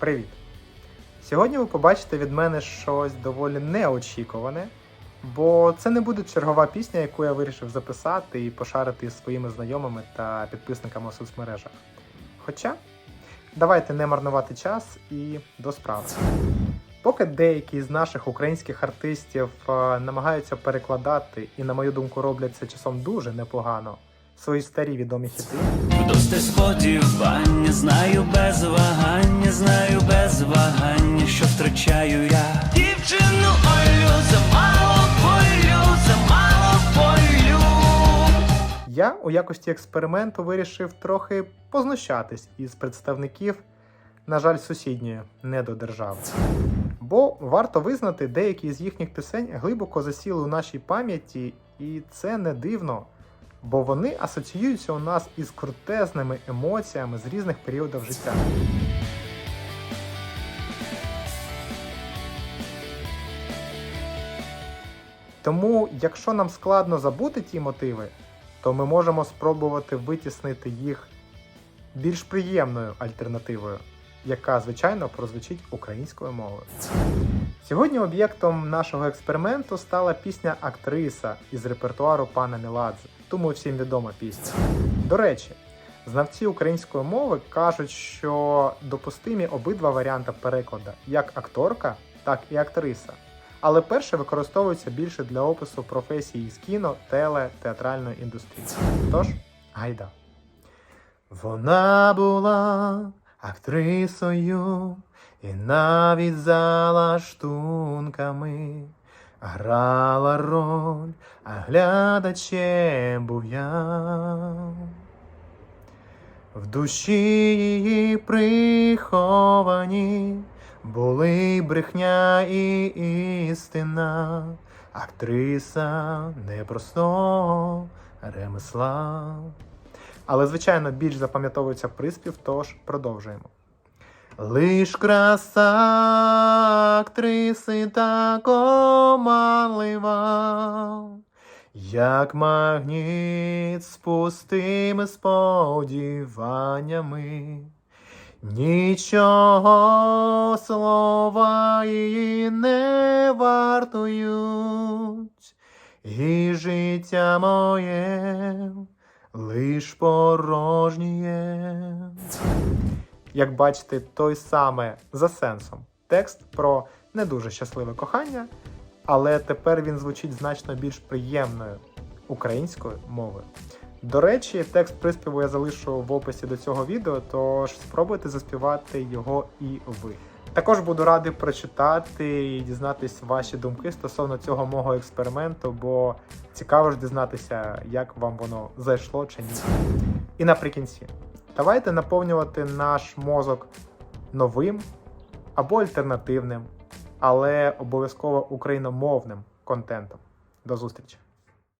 Привіт! Сьогодні ви побачите від мене щось доволі неочікуване, бо це не буде чергова пісня, яку я вирішив записати і пошарити із своїми знайомими та підписниками у соцмережах. Хоча, давайте не марнувати час і до справи. Поки деякі з наших українських артистів е, намагаються перекладати і, на мою думку, роблять це часом дуже непогано, свої старі відомі хіти. Вдости сподівання, знаю без вагання, знаю без вагання, що втрачаю я. Дівчину Олю, замало полю, замало полю. Я у якості експерименту вирішив трохи познущатись із представників, на жаль, сусідньої недодержави. Бо варто визнати, деякі з їхніх пісень глибоко засіли у нашій пам'яті, і це не дивно, бо вони асоціюються у нас із крутезними емоціями з різних періодів життя. Тому, якщо нам складно забути ті мотиви, то ми можемо спробувати витіснити їх більш приємною альтернативою, яка, звичайно, прозвучить українською мовою. Сьогодні об'єктом нашого експерименту стала пісня Актриса із репертуару пана Міладзе, тому всім відома пісня. До речі, знавці української мови кажуть, що допустимі обидва варіанти перекладу як акторка, так і актриса. Але перше використовується більше для опису професії з кіно, теле, театральної індустрії. Тож, гайда. Вона була актрисою і навіть за лаштунками грала роль, а глядачем був я. В душі її приховані були брехня і істина, актриса непростого ремесла. Але, звичайно, більш запам'ятовується приспів, тож продовжуємо. Лиш краса актриси так оманлива, як магніт з пустими сподіваннями. Нічого слова її не вартують, і життя моє лиш порожнє. Як бачите, той саме за сенсом текст про не дуже щасливе кохання, але тепер він звучить значно більш приємною українською мовою. До речі, текст приспіву я залишу в описі до цього відео, тож спробуйте заспівати його і ви. Також буду радий прочитати і дізнатись ваші думки стосовно цього мого експерименту, бо цікаво ж дізнатися, як вам воно зайшло чи ні. І наприкінці, давайте наповнювати наш мозок новим або альтернативним, але обов'язково україномовним контентом. До зустрічі!